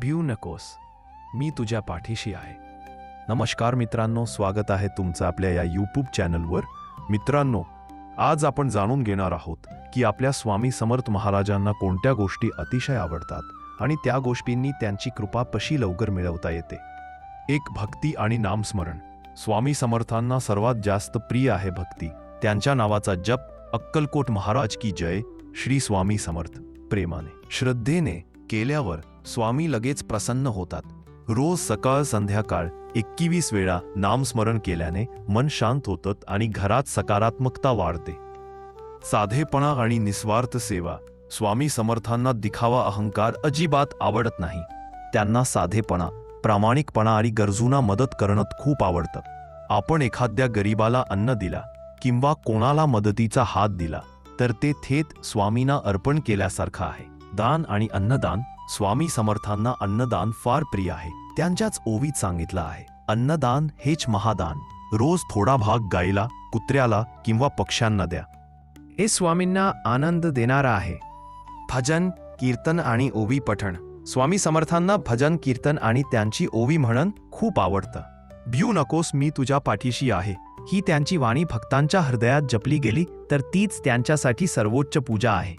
भिऊ नकोस. मी तुझ्या पाठीशी आहे. नमस्कार मित्रांनो स्वागत आहे तुमचं आपल्या या यूट्यूब चॅनलवर मित्रांनो आज आपण जाणून घेणार आहोत की आपल्या स्वामी समर्थ महाराजांना कोणत्या गोष्टी अतिशय आवडतात आणि त्या गोष्टींनी त्यांची कृपा कशी लवकर मिळवता येते. एक भक्ती आणि नामस्मरण. स्वामी समर्थांना सर्वात जास्त प्रिय आहे भक्ती. त्यांच्या नावाचा जप अक्कलकोट महाराज की जय श्री स्वामी समर्थ. प्रेमाने श्रद्धेने केल्यावर स्वामी लगेच प्रसन्न होतात. रोज सकाळ संध्याकाळ एकवीस वेळा नामस्मरण केल्याने मन शांत होतं आणि घरात सकारात्मकता वाढते. साधेपणा आणि निस्वार्थ सेवा स्वामी समर्थांना दिखावा अहंकार अजिबात आवडत नाही. त्यांना साधेपणा प्रामाणिकपणा आणि गरजूंना मदत करणं खूप आवडतं. आपण एखाद्या गरीबाला अन्न दिला किंवा कोणाला मदतीचा हात दिला तर ते थेट स्वामींना अर्पण केल्यासारखं आहे. दान आणि अन्नदान स्वामी समर्थांना अन्नदान फार प्रिय आहे. त्यांच्याच ओवीत सांगितलं आहे. अन्नदान हेच महादान. रोज थोडा भाग गायीला कुत्र्याला किंवा पक्ष्यांना द्या. हे स्वामींना आनंद देणारा आहे. भजन कीर्तन आणि ओवी पठण. स्वामी समर्थांना भजन कीर्तन आणि त्यांची ओवी म्हणून खूप आवडतं. भिऊ नकोस मी तुझ्या पाठीशी आहे. ही त्यांची वाणी भक्तांच्या हृदयात जपली गेली तर तीच त्यांच्यासाठी सर्वोच्च पूजा आहे.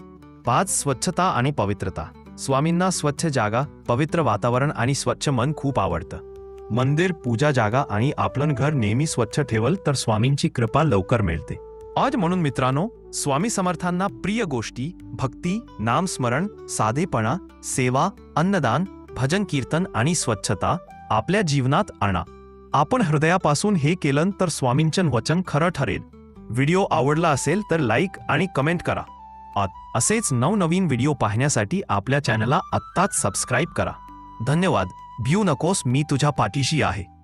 पाच स्वच्छता आणि पवित्रता. स्वामींना स्वच्छ जागा पवित्र वातावरण आणि स्वच्छ मन खूप आवडतं. मंदिर पूजा जागा आणि आपलं घर नेहमी स्वच्छ ठेवल तर स्वामींची कृपा लवकर मिळते. आज म्हणून मित्रांनो स्वामी समर्थांना प्रिय गोष्टी भक्ती नामस्मरण साधेपणा सेवा अन्नदान भजन कीर्तन आणि स्वच्छता आपल्या जीवनात आणा. आपण हृदयापासून हे केलं तर स्वामींचं वचन खरं ठरेल. व्हिडिओ आवडला असेल तर लाईक आणि कमेंट करा. असेच नवनवीन व्हिडिओ पाहण्यासाठी आपल्या चॅनलला आत्ताच सबस्क्राईब करा. धन्यवाद. भिऊ नकोस मी तुझ्या पाठीशी आहे.